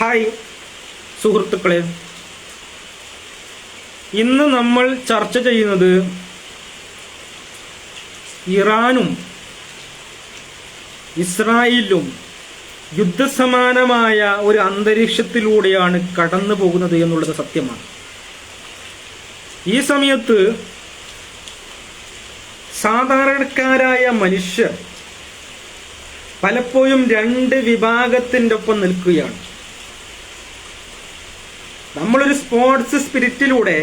Hi സുഹൃത്തുക്കളെ. ഇന്ന് നമ്മൾ ചർച്ച ചെയ്യുന്നത് ഇറാനും ഇസ്രായേലും യുദ്ധസമാനമായ ഒരു അന്തരീക്ഷത്തിലൂടെയാണ് കടന്നു പോകുന്നത് എന്നുള്ളത് സത്യമാണ്. ഈ സമയത്ത് സാധാരണക്കാരായ മനുഷ്യർ പലപ്പോഴും രണ്ട് വിഭാഗത്തിന്റെ ഒപ്പം നിൽക്കുകയാണ്. നമ്മളൊരു സ്പോർട്സ് സ്പിരിറ്റിലൂടെ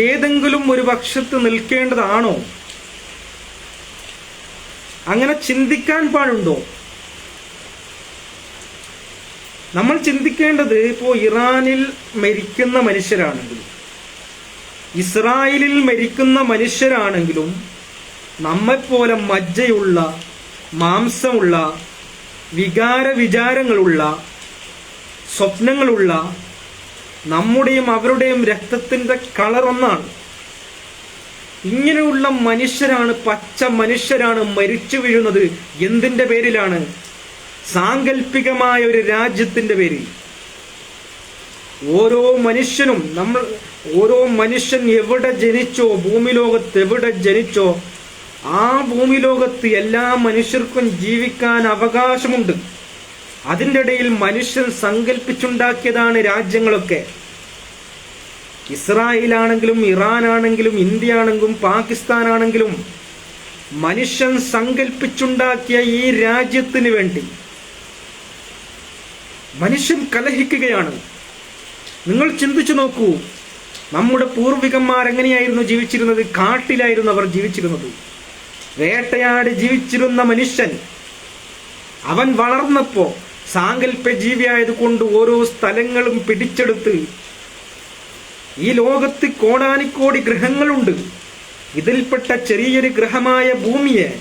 ഏതെങ്കിലും ഒരു പക്ഷത്ത് നിൽക്കേണ്ടതാണോ? അങ്ങനെ ചിന്തിക്കാൻ പാടുണ്ടോ? നമ്മൾ ചിന്തിക്കേണ്ടത് ഇപ്പോൾ ഇറാനിൽ മരിക്കുന്ന മനുഷ്യരാണെങ്കിലും ഇസ്രായേലിൽ മരിക്കുന്ന മനുഷ്യരാണെങ്കിലും നമ്മെപ്പോലെ മജ്ജയുള്ള മാംസമുള്ള വികാര വിചാരങ്ങളുള്ള സ്വപ്നങ്ങളുള്ള നമ്മുടെയും അവരുടെയും രക്തത്തിന്റെ കളർ ഒന്നാണ്. ഇങ്ങനെയുള്ള മനുഷ്യരാണ് പച്ച മനുഷ്യരാണ് മരിച്ചു വീഴുന്നത്. എന്തിന്റെ പേരിലാണ്? സാങ്കല്പികമായ ഒരു രാജ്യത്തിന്റെ പേരിൽ. ഓരോ മനുഷ്യനും നമ്മൾ ഓരോ മനുഷ്യൻ എവിടെ ജനിച്ചോ ഭൂമി ലോകത്ത് എവിടെ ജനിച്ചോ ആ ഭൂമി ലോകത്ത് എല്ലാ മനുഷ്യർക്കും ജീവിക്കാൻ അവകാശമുണ്ട്. അതിന്റെ ഇടയിൽ മനുഷ്യൻ സങ്കല്പിച്ചുണ്ടാക്കിയതാണ് രാജ്യങ്ങളൊക്കെ. ഇസ്രായേലാണെങ്കിലും ഇറാനാണെങ്കിലും ഇന്ത്യ ആണെങ്കിലും പാകിസ്ഥാൻ ആണെങ്കിലും മനുഷ്യൻ സങ്കല്പിച്ചുണ്ടാക്കിയ ഈ രാജ്യത്തിന് വേണ്ടി മനുഷ്യൻ കലഹിക്കുകയാണ്. നിങ്ങൾ ചിന്തിച്ചു നോക്കൂ നമ്മുടെ പൂർവികന്മാർ എങ്ങനെയായിരുന്നു ജീവിച്ചിരുന്നത്? കാട്ടിലായിരുന്നു അവർ ജീവിച്ചിരുന്നത്. വേട്ടയാടി ജീവിച്ചിരുന്ന മനുഷ്യൻ അവൻ വളർന്നപ്പോ സാങ്കല്പ്യ ജീവിയായതുകൊണ്ട് ഓരോ സ്ഥലങ്ങളും പിടിച്ചെടുത്ത് ഈ ലോകത്ത് കോടാനിക്കോടി ഗ്രഹങ്ങളുണ്ട്. ഇതിൽപ്പെട്ട ചെറിയൊരു ഗ്രഹമായ ഭൂമിയെ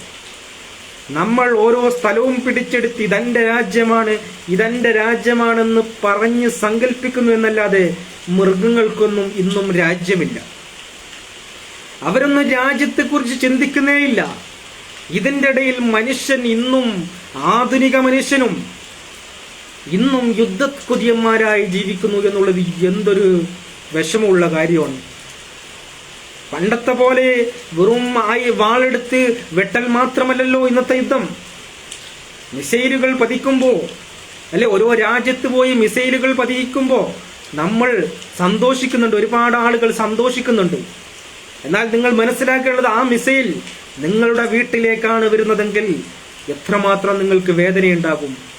നമ്മൾ ഓരോ സ്ഥലവും പിടിച്ചെടുത്ത് ഇതെന്റെ രാജ്യമാണ് ഇതെന്റെ രാജ്യമാണെന്ന് പറഞ്ഞ് സങ്കല്പിക്കുന്നു എന്നല്ലാതെ മൃഗങ്ങൾക്കൊന്നും ഇന്നും രാജ്യമില്ല. അവരൊന്നും രാജ്യത്തെക്കുറിച്ച് ചിന്തിക്കുന്നേയില്ല. ഇതിന്റെ ഇടയിൽ മനുഷ്യൻ ഇന്നും ആധുനിക മനുഷ്യനും ഇന്നും യുദ്ധക്കുതിയന്മാരായി ജീവിക്കുന്നു എന്നുള്ളത് എന്തൊരു വിഷമമുള്ള കാര്യമാണ്. പണ്ടത്തെ പോലെ വെറും ആയി വാളെടുത്ത് വെട്ടൽ മാത്രമല്ലല്ലോ ഇന്നത്തെ യുദ്ധം. മിസൈലുകൾ പതിക്കുമ്പോ അല്ലെ ഓരോ രാജ്യത്ത് പോയി മിസൈലുകൾ പതിക്കുമ്പോ നമ്മൾ സന്തോഷിക്കുന്നുണ്ട്. ഒരുപാട് ആളുകൾ സന്തോഷിക്കുന്നുണ്ട്. എന്നാൽ നിങ്ങൾ മനസ്സിലാക്കേണ്ടത് ആ മിസൈൽ നിങ്ങളുടെ വീട്ടിലേക്കാണ് വരുന്നതെങ്കിൽ എത്രമാത്രം നിങ്ങൾക്ക് വേദനയുണ്ടാകും.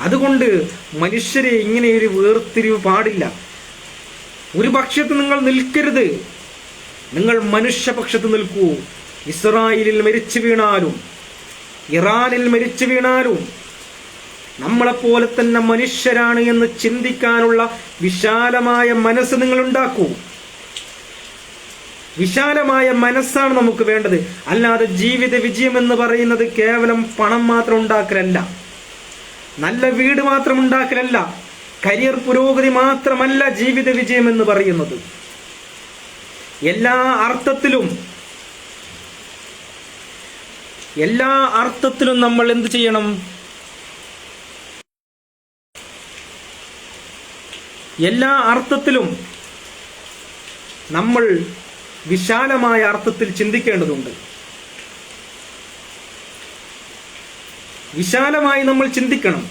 അതുകൊണ്ട് മനുഷ്യരെ ഇങ്ങനെ ഒരു വേർതിരിവ് പാടില്ല. ഒരു പക്ഷത്ത് നിങ്ങൾ നിൽക്കരുത്. നിങ്ങൾ മനുഷ്യപക്ഷത്ത് നിൽക്കൂ. ഇസ്രായേലിൽ മരിച്ചു വീണാലും ഇറാനിൽ മരിച്ചു വീണാലും നമ്മളെപ്പോലെ തന്നെ മനുഷ്യരാണ് എന്ന് ചിന്തിക്കാനുള്ള വിശാലമായ മനസ്സ് നിങ്ങൾ ഉണ്ടാക്കൂ. വിശാലമായ മനസ്സാണ് നമുക്ക് വേണ്ടത്. അല്ലാതെ ജീവിത വിജയം എന്ന് പറയുന്നത് കേവലം പണം മാത്രം ഉണ്ടാക്കലല്ല. നല്ല വീട് മാത്രം ഉണ്ടാക്കലല്ല കരിയർ പുരോഗതി മാത്രമല്ല ജീവിത വിജയം എന്ന് പറയുന്നത്. എല്ലാ അർത്ഥത്തിലും എല്ലാ അർത്ഥത്തിലും നമ്മൾ എന്ത് ചെയ്യണം? എല്ലാ അർത്ഥത്തിലും നമ്മൾ വിശാലമായ അർത്ഥത്തിൽ ചിന്തിക്കേണ്ടതുണ്ട്. വിശാലമായി നമ്മൾ ചിന്തിക്കണം.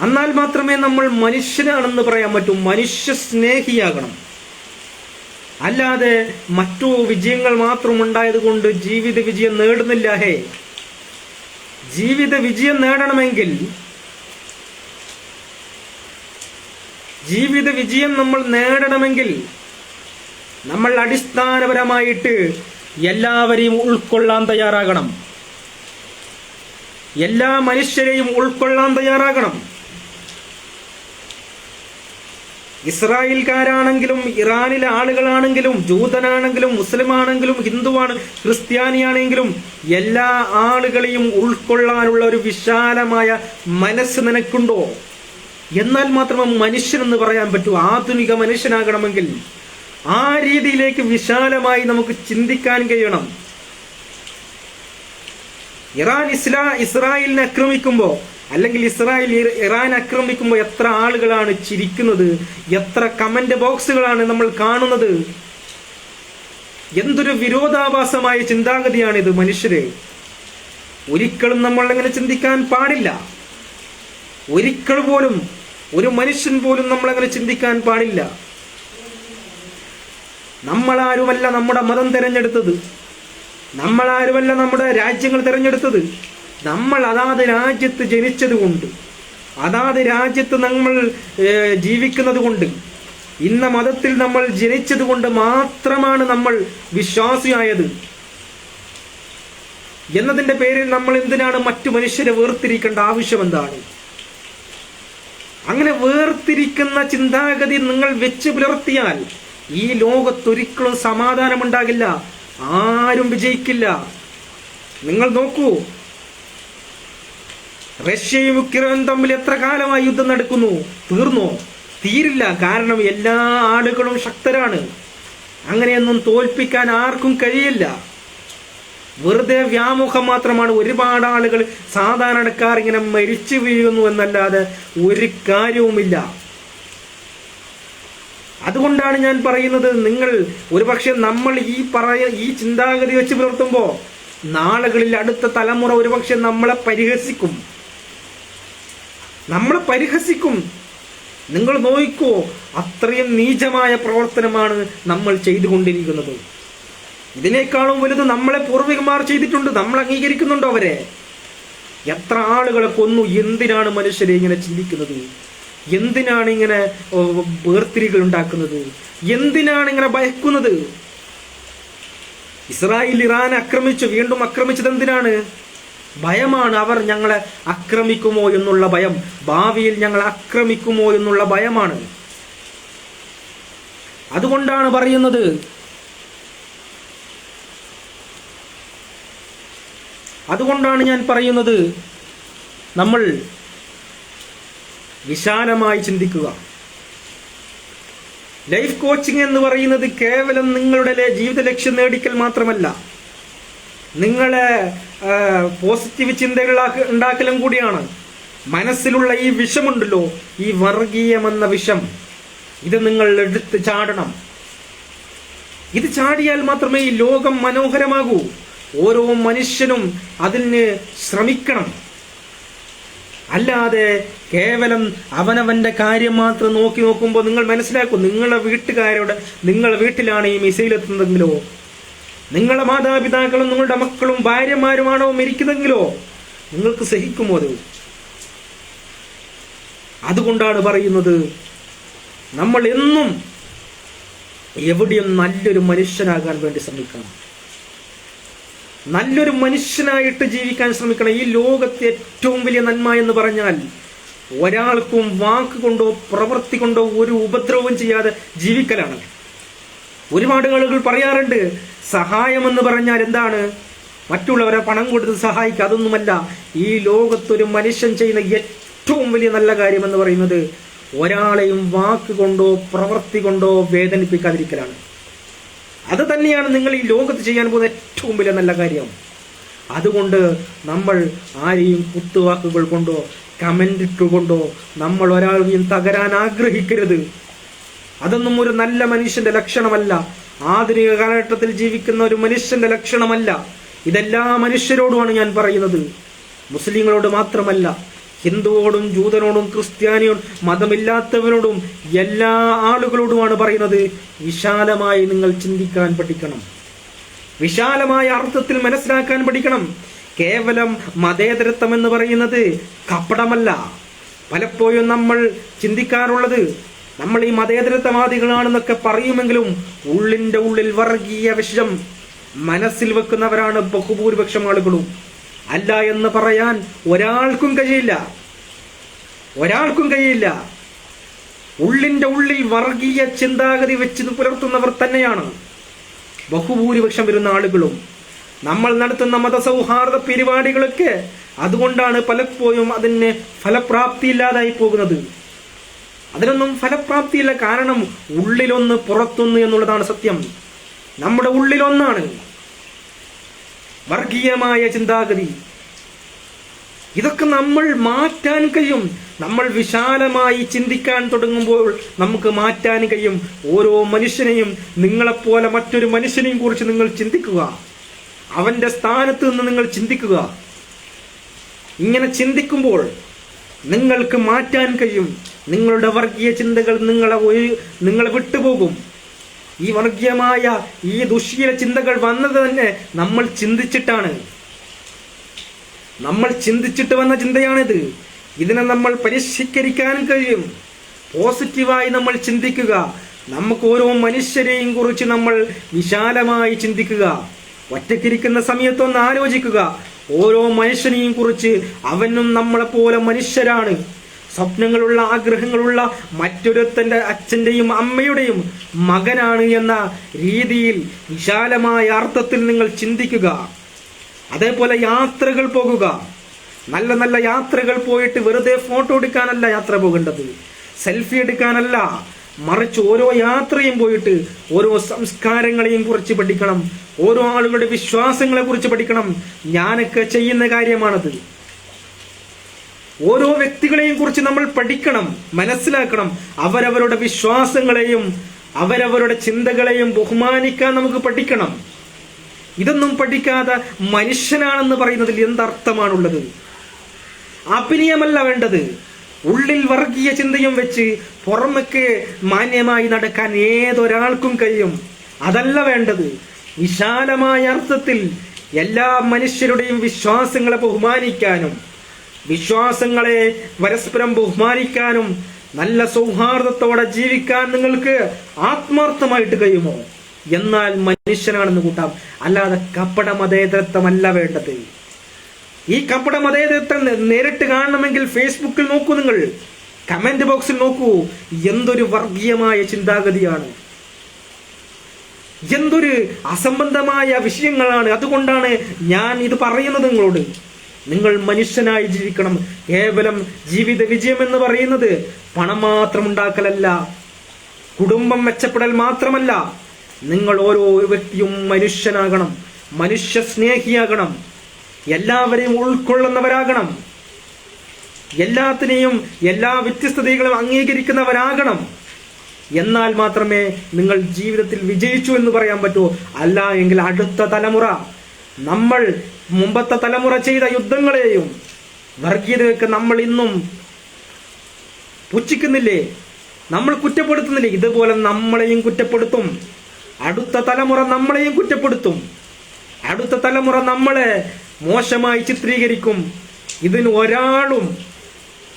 എന്നാൽ മാത്രമേ നമ്മൾ മനുഷ്യനാണെന്ന് പറയാൻ പറ്റൂ. മനുഷ്യ സ്നേഹിയാകണം. അല്ലാതെ മറ്റു വിജയങ്ങൾ മാത്രം ഉണ്ടായതുകൊണ്ട് ജീവിത വിജയം നേടുന്നില്ല. ഹേ ജീവിത വിജയം നേടണമെങ്കിൽ ജീവിത വിജയം നമ്മൾ നേടണമെങ്കിൽ നമ്മൾ അടിസ്ഥാനപരമായിട്ട് എല്ലാവരെയും ഉൾക്കൊള്ളാൻ തയ്യാറാകണം. എല്ലാ മനുഷ്യരെയും ഉൾക്കൊള്ളാൻ തയ്യാറാകണം. ഇസ്രായേൽക്കാരാണെങ്കിലും ഇറാനിലെ ആളുകളാണെങ്കിലും ജൂതനാണെങ്കിലും മുസ്ലിമാണെങ്കിലും ഹിന്ദുവാണ് ക്രിസ്ത്യാനിയാണെങ്കിലും എല്ലാ ആളുകളെയും ഉൾക്കൊള്ളാനുള്ള ഒരു വിശാലമായ മനസ്സ് നിനക്കുണ്ടോ? എന്നാൽ മാത്രമേ മനുഷ്യനെന്ന് പറയാൻ പറ്റൂ. ആധുനിക മനുഷ്യനാകണമെങ്കിൽ ആ രീതിയിലേക്ക് വിശാലമായി നമുക്ക് ചിന്തിക്കാൻ കഴിയണം. ഇറാൻ ഇസ്ലാ ഇസ്രായേലിനെ ആക്രമിക്കുമ്പോ അല്ലെങ്കിൽ ഇസ്രായേൽ ഇറാൻ ആക്രമിക്കുമ്പോൾ എത്ര ആളുകളാണ് ചിരിക്കുന്നത് എത്ര കമന്റ് ബോക്സുകളാണ് നമ്മൾ കാണുന്നത്. എന്തൊരു വിരോധാഭാസമായ ചിന്താഗതിയാണിത് മനുഷ്യരെ. ഒരിക്കലും നമ്മൾ അങ്ങനെ ചിന്തിക്കാൻ പാടില്ല. ഒരിക്കൽ പോലും ഒരു മനുഷ്യൻ പോലും നമ്മൾ അങ്ങനെ ചിന്തിക്കാൻ പാടില്ല. നമ്മളാരുമല്ല നമ്മുടെ മതം തിരഞ്ഞെടുത്തത്. നമ്മളാരുമല്ല നമ്മുടെ രാജ്യങ്ങൾ തിരഞ്ഞെടുത്തത്. നമ്മൾ അതാത് രാജ്യത്ത് ജനിച്ചത് കൊണ്ട് അതാത് രാജ്യത്ത് നമ്മൾ ജീവിക്കുന്നത് കൊണ്ട് ഇന്ന മതത്തിൽ നമ്മൾ ജനിച്ചത് കൊണ്ട് മാത്രമാണ് നമ്മൾ വിശ്വാസിയായത്. എന്നതിന്റെ പേരിൽ നമ്മൾ എന്തിനാണ് മറ്റു മനുഷ്യരെ വേർതിരിക്കേണ്ട ആവശ്യം എന്താണ് അങ്ങനെ വേർതിരിക്കുന്ന ചിന്താഗതി നിങ്ങൾ വെച്ച് പുലർത്തിയാൽ ഈ ലോകത്തൊരിക്കലും സമാധാനമുണ്ടാകില്ല. ആരും വിജയിക്കില്ല. നിങ്ങൾ നോക്കൂ. റഷ്യയും യുക്രൈനും തമ്മിൽ എത്ര കാലമായി യുദ്ധം നടക്കുന്നു? തീർന്നോ? തീരില്ല. കാരണം എല്ലാ ആളുകളും ശക്തരാണ്. അങ്ങനെയൊന്നും തോൽപ്പിക്കാൻ ആർക്കും കഴിയില്ല. വെറുതെ വ്യാമുഖം മാത്രമാണ് ഒരുപാട് ആളുകൾ സാധാരണക്കാർ ഇങ്ങനെ മരിച്ചു വീഴുന്നു എന്നല്ലാതെ ഒരു കാര്യവുമില്ല. അതുകൊണ്ടാണ് ഞാൻ പറയുന്നത് നിങ്ങൾ ഒരുപക്ഷെ നമ്മൾ ഈ പറയ ഈ ചിന്താഗതി വെച്ച് പുലർത്തുമ്പോൾ നാളുകളിൽ അടുത്ത തലമുറ ഒരുപക്ഷെ നമ്മളെ പരിഹസിക്കും. നമ്മളെ പരിഹസിക്കും. നിങ്ങൾ നോയിക്കോ അത്രയും നീചമായ പ്രവർത്തനമാണ് നമ്മൾ ചെയ്തുകൊണ്ടിരിക്കുന്നത്. ഇതിനേക്കാളും വലുത് നമ്മളെ പൂർവികന്മാർ ചെയ്തിട്ടുണ്ട് നമ്മൾ അംഗീകരിക്കുന്നുണ്ടോ അവരെ? എത്ര ആളുകളെ കൊന്നു എന്തിനാണ് മനുഷ്യരെ ഇങ്ങനെ ചിന്തിക്കുന്നത്? എന്തിനാണ് ഇങ്ങനെ വേർതിരികൾ ഉണ്ടാക്കുന്നത്? എന്തിനാണ് ഇങ്ങനെ ഭയക്കുന്നത്? ഇസ്രായേൽ ഇറാൻ ആക്രമിച്ചു വീണ്ടും ആക്രമിച്ചത് എന്തിനാണ്? ഭയമാണ് അവർ ഞങ്ങളെ ആക്രമിക്കുമോ എന്നുള്ള ഭയം. ഭാവിയിൽ ഞങ്ങൾ ആക്രമിക്കുമോ എന്നുള്ള ഭയമാണ്. അതുകൊണ്ടാണ് പറയുന്നത് അതുകൊണ്ടാണ് ഞാൻ പറയുന്നത് നമ്മൾ വിശാലമായി ചിന്തിക്കുക. ലൈഫ് കോച്ചിങ് എന്ന് പറയുന്നത് കേവലം നിങ്ങളുടെ ജീവിത ലക്ഷ്യം നേടിക്കൽ മാത്രമല്ല. നിങ്ങളെ പോസിറ്റീവ് ചിന്തകൾ ഉണ്ടാക്കലും കൂടിയാണ്. മനസ്സിലുള്ള ഈ വിഷമുണ്ടല്ലോ ഈ വർഗീയമെന്ന വിഷം. ഇത് നിങ്ങൾ എടുത്ത് ചാടണം. ഇത് ചാടിയാൽ മാത്രമേ ഈ ലോകം മനോഹരമാകൂ. ഓരോ മനുഷ്യനും അതിന് ശ്രമിക്കണം. അല്ലാതെ കേവലം അവനവന്റെ കാര്യം മാത്രം നോക്കി നോക്കുമ്പോൾ നിങ്ങൾ മനസ്സിലാക്കും നിങ്ങളെ വീട്ടുകാരോട് നിങ്ങളെ വീട്ടിലാണ് ഈ മിസൈൽ എത്തുന്നതെങ്കിലോ? നിങ്ങളെ മാതാപിതാക്കളും നിങ്ങളുടെ മക്കളും ഭാര്യമാരുമാണോ മരിക്കുന്നതെങ്കിലോ? നിങ്ങൾക്ക് സഹിക്കുമോ അത്? അതുകൊണ്ടാണ് പറയുന്നത് നമ്മൾ എന്നും എവിടെയും നല്ലൊരു മനുഷ്യനാകാൻ വേണ്ടി ശ്രമിക്കണം. നല്ലൊരു മനുഷ്യനായിട്ട് ജീവിക്കാൻ ശ്രമിക്കണം ഈ ലോകത്തെ ഏറ്റവും വലിയ നന്മ എന്ന് പറഞ്ഞാൽ ഒരാൾക്കും വാക്ക് കൊണ്ടോ പ്രവൃത്തി കൊണ്ടോ ഒരു ഉപദ്രവവും ചെയ്യാതെ ജീവിക്കലാണ്. ഒരുപാട് ആളുകൾ പറയാറുണ്ട് സഹായം എന്ന് പറഞ്ഞാൽ എന്താണ്? മറ്റുള്ളവരെ പണം കൊടുത്ത് സഹായിക്കുക അതൊന്നുമല്ല. ഈ ലോകത്തൊരു മനുഷ്യൻ ചെയ്യുന്ന ഏറ്റവും വലിയ നല്ല കാര്യം എന്ന് പറയുന്നത് ഒരാളെയും വാക്ക് കൊണ്ടോ പ്രവൃത്തി കൊണ്ടോ വേദനിപ്പിക്കാതിരിക്കലാണ്. അത് തന്നെയാണ് നിങ്ങൾ ഈ ലോകത്ത് ചെയ്യാൻ പോകുന്ന ഏറ്റവും വലിയ നല്ല കാര്യം. അതുകൊണ്ട് നമ്മൾ ആരെയും കുത്തുവാക്കുകൾ കൊണ്ടോ കമന്റ് ഇട്ടുകൊണ്ടോ നമ്മൾ ഒരാളെയും തകരാൻ ആഗ്രഹിക്കരുത്. അതൊന്നും ഒരു നല്ല മനുഷ്യന്റെ ലക്ഷണമല്ല. ആധുനിക കാലഘട്ടത്തിൽ ജീവിക്കുന്ന ഒരു മനുഷ്യന്റെ ലക്ഷണമല്ല. ഇതെല്ലാ മനുഷ്യരോടുമാണ് ഞാൻ പറയുന്നത്. മുസ്ലിങ്ങളോട് മാത്രമല്ല ഹിന്ദുവോടും ജൂതനോടും ക്രിസ്ത്യാനിയോടും മതമില്ലാത്തവരോടും എല്ലാ ആളുകളോടുമാണ് പറയുന്നത് വിശാലമായി നിങ്ങൾ ചിന്തിക്കാൻ പഠിക്കണം. വിശാലമായ അർത്ഥത്തിൽ മനസ്സിലാക്കാൻ പഠിക്കണം. കേവലം മതേതരത്വം എന്ന് പറയുന്നത് കപടമല്ല. പലപ്പോഴും നമ്മൾ ചിന്തിക്കാറുള്ളത് നമ്മൾ ഈ മതേതരത്വവാദികളാണെന്നൊക്കെ പറയുമെങ്കിലും ഉള്ളിന്റെ ഉള്ളിൽ വർഗീയ വിഷം മനസ്സിൽ വെക്കുന്നവരാണ് ബഹുഭൂരിപക്ഷം ആളുകളും. അല്ല എന്ന് പറയാൻ ഒരാൾക്കും കഴിയില്ല. ഒരാൾക്കും കഴിയില്ല. ഉള്ളിന്റെ ഉള്ളിൽ വർഗീയ ചിന്താഗതി വെച്ച് പുലർത്തുന്നവർ തന്നെയാണ്. ബഹുഭൂരിപക്ഷം വരുന്ന ആളുകളും നമ്മൾ നടത്തുന്ന മതസൗഹാർദ്ദ പരിപാടികളൊക്കെ അതുകൊണ്ടാണ് പലപ്പോഴും അതിന് ഫലപ്രാപ്തിയില്ലാതായി പോകുന്നത്. അതിനൊന്നും ഫലപ്രാപ്തിയില്ല കാരണം ഉള്ളിലൊന്ന് പുറത്തൊന്ന് എന്നുള്ളതാണ് സത്യം. നമ്മുടെ ഉള്ളിലൊന്നാണ്. വർഗീയമായ ചിന്താഗതി. ഇതൊക്കെ നമ്മൾ മാറ്റാൻ കഴിയും. നമ്മൾ വിശാലമായി ചിന്തിക്കാൻ തുടങ്ങുമ്പോൾ നമുക്ക് മാറ്റാൻ കഴിയും. ഓരോ മനുഷ്യനെയും നിങ്ങളെപ്പോലെ മറ്റൊരു മനുഷ്യനെയും കുറിച്ച് നിങ്ങൾ ചിന്തിക്കുക. അവന്റെ സ്ഥാനത്ത് നിന്ന് നിങ്ങൾ ചിന്തിക്കുക. ഇങ്ങനെ ചിന്തിക്കുമ്പോൾ നിങ്ങൾക്ക് മാറ്റാൻ കഴിയും. നിങ്ങളുടെ വർഗീയ ചിന്തകൾ നിങ്ങളെ നിങ്ങളെ വിട്ടുപോകും. ഈ വർഗീയമായ ഈ ദുഷ്യ ചിന്തകൾ വന്നത് തന്നെ നമ്മൾ ചിന്തിച്ചിട്ടാണ്. നമ്മൾ ചിന്തിച്ചിട്ട് വന്ന ചിന്തയാണിത്. ഇതിനെ നമ്മൾ പരിഷ്കരിക്കാൻ കഴിയും. പോസിറ്റീവായി നമ്മൾ ചിന്തിക്കുക. നമുക്ക് ഓരോ മനുഷ്യരെയും കുറിച്ച് നമ്മൾ വിശാലമായി ചിന്തിക്കുക. ഒറ്റക്കിരിക്കുന്ന സമയത്തൊന്ന് ആലോചിക്കുക. ഓരോ മനുഷ്യനെയും കുറിച്ച് അവനും നമ്മളെപ്പോലെ മനുഷ്യരാണ്. സ്വപ്നങ്ങളുള്ള ആഗ്രഹങ്ങളുള്ള മറ്റൊരുത്തന്റെ അച്ഛന്റെയും അമ്മയുടെയും മകനാണ് എന്ന രീതിയിൽ വിശാലമായ അർത്ഥത്തിൽ നിങ്ങൾ ചിന്തിക്കുക. അതേപോലെ യാത്രകൾ പോകുക. നല്ല നല്ല യാത്രകൾ പോയിട്ട് വെറുതെ ഫോട്ടോ എടുക്കാനല്ല യാത്ര പോകേണ്ടത്. സെൽഫി എടുക്കാനല്ല. മറിച്ച് ഓരോ യാത്രയും പോയിട്ട് ഓരോ സംസ്കാരങ്ങളെയും കുറിച്ച് പഠിക്കണം. ഓരോ ആളുകളുടെ വിശ്വാസങ്ങളെ കുറിച്ച് പഠിക്കണം. ഞാനൊക്കെ ചെയ്യുന്ന കാര്യമാണത്. ഓരോ വ്യക്തികളെയും കുറിച്ച് നമ്മൾ പഠിക്കണം മനസ്സിലാക്കണം. അവരവരുടെ വിശ്വാസങ്ങളെയും അവരവരുടെ ചിന്തകളെയും ബഹുമാനിക്കാൻ നമുക്ക് പഠിക്കണം. ഇതൊന്നും പഠിക്കാതെ മനുഷ്യനാണെന്ന് പറയുന്നതിൽ എന്തർത്ഥമാണുള്ളത്? അഭിനയമല്ല വേണ്ടത്. ഉള്ളിൽ വർഗീയ ചിന്തയും വെച്ച് പുറമേക്ക് മാന്യമായി നടക്കാൻ ഏതൊരാൾക്കും കഴിയും. അതല്ല വേണ്ടത്. വിശാലമായ അർത്ഥത്തിൽ എല്ലാ മനുഷ്യരുടെയും വിശ്വാസങ്ങളെ ബഹുമാനിക്കാനും വിശ്വാസങ്ങളെ പരസ്പരം ബഹുമാനിക്കാനും നല്ല സൗഹാർദ്ദത്തോടെ ജീവിക്കാൻ നിങ്ങൾക്ക് ആത്മാർത്ഥമായിട്ട് കഴിയുമോ? എന്നാൽ മനുഷ്യനാണെന്ന് കൂട്ടാം. അല്ലാതെ കപ്പട മതേതരത്വമല്ല വേണ്ടത്. ഈ കപ്പട മതേതരത്വം നേരിട്ട് കാണണമെങ്കിൽ ഫേസ്ബുക്കിൽ നോക്കൂ നിങ്ങൾ. കമന്റ് ബോക്സിൽ നോക്കൂ. എന്തൊരു വർഗീയമായ ചിന്താഗതിയാണ്. എന്തൊരു അസംബന്ധമായ വിഷയങ്ങളാണ്. അതുകൊണ്ടാണ് ഞാൻ ഇത് പറയുന്നത് നിങ്ങളോട്. നിങ്ങൾ മനുഷ്യനായി ജീവിക്കണം. കേവലം ജീവിത വിജയം എന്ന് പറയുന്നത് പണം മാത്രം ഉണ്ടാക്കലല്ല കുടുംബം മെച്ചപ്പെടൽ മാത്രമല്ല. നിങ്ങൾ ഓരോ വ്യക്തിയും മനുഷ്യനാകണം മനുഷ്യ സ്നേഹിയാകണം എല്ലാവരെയും ഉൾക്കൊള്ളുന്നവരാകണം എല്ലാത്തിനെയും എല്ലാ വ്യത്യസ്തതകളും അംഗീകരിക്കുന്നവരാകണം. എന്നാൽ മാത്രമേ നിങ്ങൾ ജീവിതത്തിൽ വിജയിച്ചു എന്ന് പറയാൻ പറ്റൂ. അല്ല എങ്കിൽ അടുത്ത തലമുറ നമ്മൾ മുമ്പത്തെ തലമുറ ചെയ്ത യുദ്ധങ്ങളെയും വർഗീയതയൊക്കെ നമ്മൾ ഇന്നും പുച്ഛിക്കുന്നില്ലേ? നമ്മൾ കുറ്റപ്പെടുത്തുന്നില്ലേ? ഇതുപോലെ നമ്മളെയും കുറ്റപ്പെടുത്തും. അടുത്ത തലമുറ നമ്മളെയും കുറ്റപ്പെടുത്തും. അടുത്ത തലമുറ നമ്മളെ മോശമായി ചിത്രീകരിക്കും. ഇതിന് ഒരാളും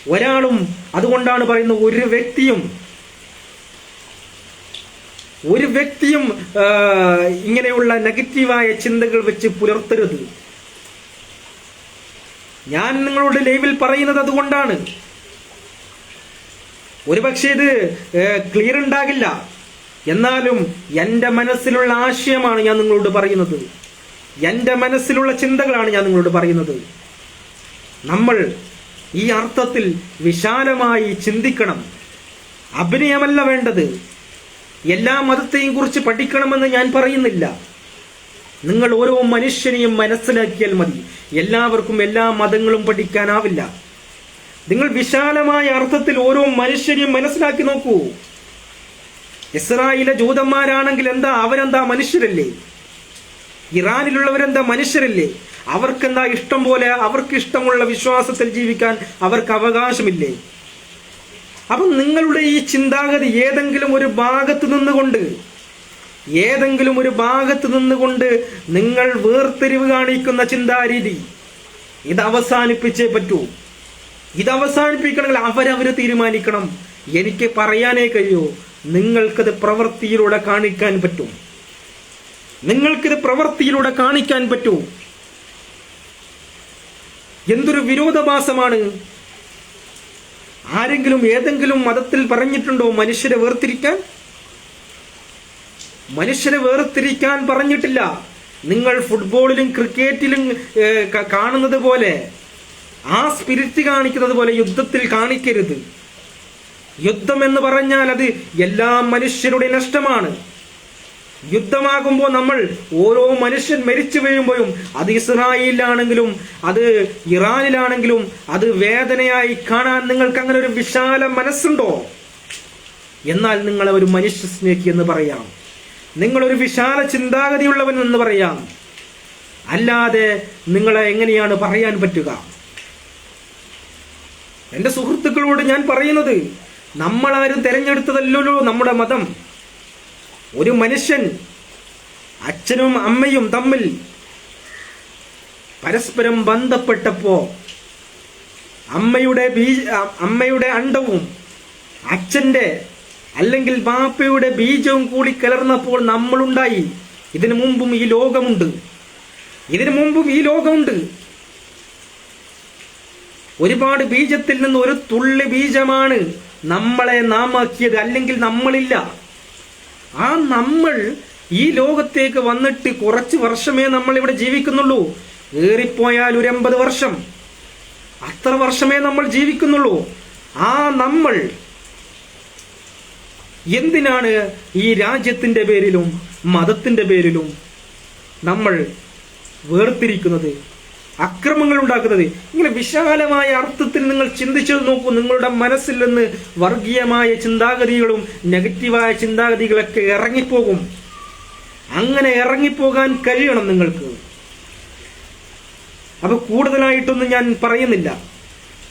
ഒരാളും അതുകൊണ്ടാണ് പറയുന്നത് ഒരു വ്യക്തിയും ഒരു വ്യക്തിയും ഇങ്ങനെയുള്ള നെഗറ്റീവായ ചിന്തകൾ വെച്ച് പുലർത്തരുത്. ഞാൻ നിങ്ങളോട് ലൈവിൽ പറയുന്നത് അതുകൊണ്ടാണ്. ഒരുപക്ഷെ ഇത് ക്ലിയർ ഉണ്ടാകില്ല. എന്നാലും എന്റെ മനസ്സിലുള്ള ആശയമാണ് ഞാൻ നിങ്ങളോട് പറയുന്നത്. എന്റെ മനസ്സിലുള്ള ചിന്തകളാണ് ഞാൻ നിങ്ങളോട് പറയുന്നത്. നമ്മൾ ഈ അർത്ഥത്തിൽ വിശാലമായി ചിന്തിക്കണം. അഭിനയമല്ല വേണ്ടത്. എല്ലാ മതത്തെയും കുറിച്ച് പഠിക്കണമെന്ന് ഞാൻ പറയുന്നില്ല. നിങ്ങൾ ഓരോ മനുഷ്യനെയും മനസ്സിലാക്കിയാൽ മതി. എല്ലാവർക്കും എല്ലാ മതങ്ങളും പഠിക്കാനാവില്ല. നിങ്ങൾ വിശാലമായ അർത്ഥത്തിൽ ഓരോ മനുഷ്യനെയും മനസ്സിലാക്കി നോക്കൂ. ഇസ്രായേലിലെ ജൂതന്മാരാണെങ്കിൽ എന്താ? അവരെന്താ? മനുഷ്യരല്ലേ. ഇറാനിലുള്ളവരെന്താ? മനുഷ്യരല്ലേ. അവർക്കെന്താ ഇഷ്ടം പോലെ? അവർക്ക് ഇഷ്ടമുള്ള വിശ്വാസത്തിൽ ജീവിക്കാൻ അവർക്ക് അവകാശമില്ലേ? അപ്പം നിങ്ങളുടെ ഈ ചിന്താഗതി ഏതെങ്കിലും ഒരു ഭാഗത്ത് നിന്നുകൊണ്ട് ഏതെങ്കിലും ഒരു ഭാഗത്ത് നിന്നുകൊണ്ട് നിങ്ങൾ വേർതിരിവ് കാണിക്കുന്ന ചിന്താരീതി ഇത് അവസാനിപ്പിച്ചേ പറ്റൂ. ഇത് അവസാനിപ്പിക്കണമെങ്കിൽ അവരവർ തീരുമാനിക്കണം. എനിക്ക് പറയാനേ കഴിയൂ നിങ്ങൾക്കത് പ്രവൃത്തിയിലൂടെ കാണിക്കാൻ പറ്റും. നിങ്ങൾക്കിത് പ്രവൃത്തിയിലൂടെ കാണിക്കാൻ പറ്റൂ. എന്തൊരു വിരോധാഭാസമാണ് ആരെങ്കിലും ഏതെങ്കിലും മതത്തിൽ പറഞ്ഞിട്ടുണ്ടോ മനുഷ്യരെ വേർതിരിക്കാൻ? മനുഷ്യരെ വേർതിരിക്കാൻ പറഞ്ഞിട്ടില്ല. നിങ്ങൾ ഫുട്ബോളിലും ക്രിക്കറ്റിലും കാണുന്നത് പോലെ ആ സ്പിരിറ്റ് കാണിക്കുന്നത് പോലെ യുദ്ധത്തിൽ കാണിക്കരുത്. യുദ്ധം എന്ന് പറഞ്ഞാൽ അത് എല്ലാ മനുഷ്യരുടെ നഷ്ടമാണ്. യുദ്ധമാകുമ്പോൾ നമ്മൾ ഓരോ മനുഷ്യൻ മരിച്ചു വീഴുമ്പോഴും അത് ഇസ്രായേലിലാണെങ്കിലും അത് ഇറാനിലാണെങ്കിലും അത് വേദനയായി കാണാൻ നിങ്ങൾക്ക് അങ്ങനെ ഒരു വിശാല മനസ്സുണ്ടോ? എന്നാൽ നിങ്ങൾ ഒരു മനുഷ്യ സ്നേഹി എന്ന് പറയാം. നിങ്ങളൊരു വിശാല ചിന്താഗതിയുള്ളവൻ എന്ന് പറയാം. അല്ലാതെ നിങ്ങളെ എങ്ങനെയാണ് പറയാൻ പറ്റുക? എന്റെ സുഹൃത്തുക്കളോട് ഞാൻ പറയുന്നത് നമ്മളാരും തിരഞ്ഞെടുത്തതല്ലല്ലോ നമ്മുടെ മതം. ഒരു മനുഷ്യൻ അച്ഛനും അമ്മയും തമ്മിൽ പരസ്പരം ബന്ധപ്പെട്ടപ്പോ അമ്മയുടെ ബീജ അമ്മയുടെ അണ്ടവും അച്ഛന്റെ അല്ലെങ്കിൽ ബാപ്പയുടെ ബീജവും കൂടി കലർന്നപ്പോൾ നമ്മളുണ്ടായി. ഇതിനു മുമ്പും ഈ ലോകമുണ്ട്. ഇതിനു മുമ്പും ഈ ലോകമുണ്ട്. ഒരുപാട് ബീജത്തിൽ നിന്ന് ഒരു തുള്ളി ബീജമാണ് നമ്മളെ നാമാക്കിയത്. അല്ലെങ്കിൽ നമ്മളില്ല. ആ നമ്മൾ ഈ ലോകത്തേക്ക് വന്നിട്ട് കുറച്ച് വർഷമേ നമ്മൾ ഇവിടെ ജീവിക്കുന്നുള്ളൂ. ഏറിപ്പോയാൽ ഒരു എൺപത് വർഷം. അത്ര വർഷമേ നമ്മൾ ജീവിക്കുന്നുള്ളൂ. ആ നമ്മൾ എന്തിനാണ് ഈ രാജ്യത്തിന്റെ പേരിലും മതത്തിന്റെ പേരിലും നമ്മൾ വേർതിരിക്കുന്നത്? അക്രമങ്ങൾ ഉണ്ടാക്കുന്നത്. ഇങ്ങനെ വിശാലമായ അർത്ഥത്തിൽ നിങ്ങൾ ചിന്തിച്ചു നോക്കൂ. നിങ്ങളുടെ മനസ്സിൽ നിന്ന് വർഗീയമായ ചിന്താഗതികളും നെഗറ്റീവായ ചിന്താഗതികളൊക്കെ ഇറങ്ങിപ്പോകും. അങ്ങനെ ഇറങ്ങിപ്പോകാൻ കഴിയണം നിങ്ങൾക്ക്. അപ്പൊ കൂടുതലായിട്ടൊന്നും ഞാൻ പറയുന്നില്ല.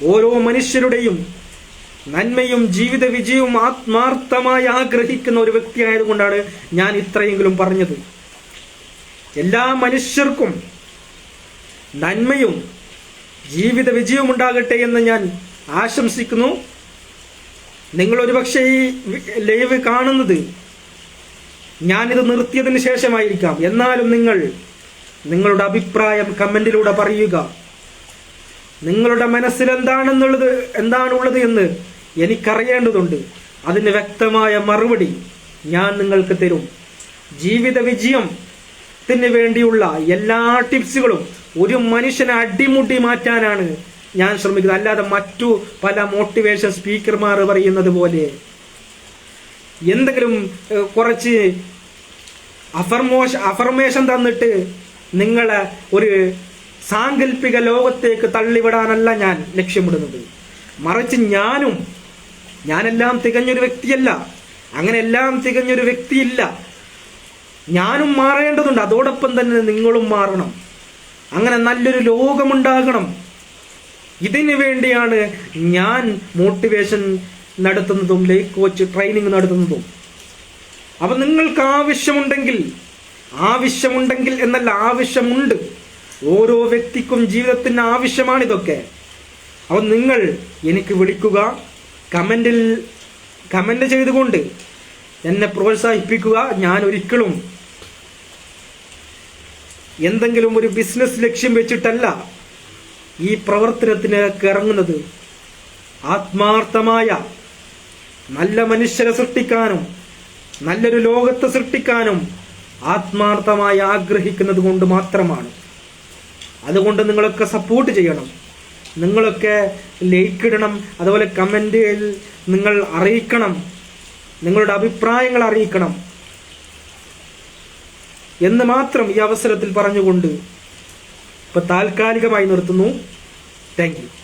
ഓരോ മനുഷ്യരുടെയും നന്മയും ജീവിത വിജയവും ആത്മാർത്ഥമായി ആഗ്രഹിക്കുന്ന ഒരു വ്യക്തിയായതുകൊണ്ടാണ് ഞാൻ ഇത്രയെങ്കിലും പറഞ്ഞത്. എല്ലാ മനുഷ്യർക്കും നന്മയും ജീവിത വിജയവും ഉണ്ടാകട്ടെ എന്ന് ഞാൻ ആശംസിക്കുന്നു. നിങ്ങൾ ഒരുപക്ഷെ ഈ ലൈവ് കാണുന്നത് ഞാനിത് നിർത്തിയതിന് ശേഷമായിരിക്കാം. എന്നാലും നിങ്ങൾ നിങ്ങളുടെ അഭിപ്രായം കമന്റിലൂടെ പറയുക. നിങ്ങളുടെ മനസ്സിൽ എന്താണെന്നുള്ളത് എന്താണുള്ളത് എന്ന് എനിക്കറിയേണ്ടതുണ്ട്. അതിന് വ്യക്തമായ മറുപടി ഞാൻ നിങ്ങൾക്ക് തരും. ജീവിത വിജയത്തിന് വേണ്ടിയുള്ള എല്ലാ ടിപ്സുകളും ഒരു മനുഷ്യനെ അടിമുട്ടി മാറ്റാനാണ് ഞാൻ ശ്രമിക്കുന്നത്. അല്ലാതെ മറ്റു പല മോട്ടിവേഷൻ സ്പീക്കർമാർ പറയുന്നത് പോലെ എന്തെങ്കിലും കുറച്ച് അഫർമോഷ അഫർമേഷൻ തന്നിട്ട് നിങ്ങളെ ഒരു സാങ്കല്പിക ലോകത്തേക്ക് തള്ളിവിടാനല്ല ഞാൻ ലക്ഷ്യമിടുന്നത്. മറിച്ച് ഞാനും ഞാനെല്ലാം തികഞ്ഞൊരു വ്യക്തിയല്ല. അങ്ങനെ എല്ലാം തികഞ്ഞൊരു വ്യക്തിയില്ല. ഞാനും മാറേണ്ടതുണ്ട്. അതോടൊപ്പം തന്നെ നിങ്ങളും മാറണം. അങ്ങനെ നല്ലൊരു ലോകമുണ്ടാകണം. ഇതിനു വേണ്ടിയാണ് ഞാൻ മോട്ടിവേഷൻ നടത്തുന്നതും ലൈഫ് കോച്ച് ട്രെയിനിങ് നടത്തുന്നതും. അപ്പം നിങ്ങൾക്ക് ആവശ്യമുണ്ടെങ്കിൽ ആവശ്യമുണ്ടെങ്കിൽ എന്നല്ല ആവശ്യമുണ്ട്. ഓരോ വ്യക്തിക്കും ജീവിതത്തിന് ആവശ്യമാണ് ഇതൊക്കെ അപ്പൊ നിങ്ങൾ എനിക്ക് വിളിക്കുക കമന്റിൽ കമന്റ് ചെയ്തുകൊണ്ട് എന്നെ പ്രോത്സാഹിപ്പിക്കുക. ഞാൻ ഒരിക്കലും എന്തെങ്കിലും ഒരു ബിസിനസ് ലക്ഷ്യം വെച്ചിട്ടല്ല ഈ പ്രവർത്തനത്തിലേക്ക് ഇറങ്ങുന്നത് ആത്മാർത്ഥമായ നല്ല മനുഷ്യരെ സൃഷ്ടിക്കാനും നല്ലൊരു ലോകത്തെ സൃഷ്ടിക്കാനും ആത്മാർത്ഥമായി ആഗ്രഹിക്കുന്നത് കൊണ്ട് മാത്രമാണ്. അതുകൊണ്ട് നിങ്ങളൊക്കെ സപ്പോർട്ട് ചെയ്യണം. നിങ്ങളൊക്കെ ലൈക്ക് ഇടണം. അതുപോലെ കമന്റിൽ നിങ്ങൾ അറിയിക്കണം. നിങ്ങളുടെ അഭിപ്രായങ്ങൾ അറിയിക്കണം. എന്ന് മാത്രം ഈ അവസരത്തിൽ പറഞ്ഞുകൊണ്ട് ഇപ്പൊ താൽക്കാലികമായി നിർത്തുന്നു. താങ്ക്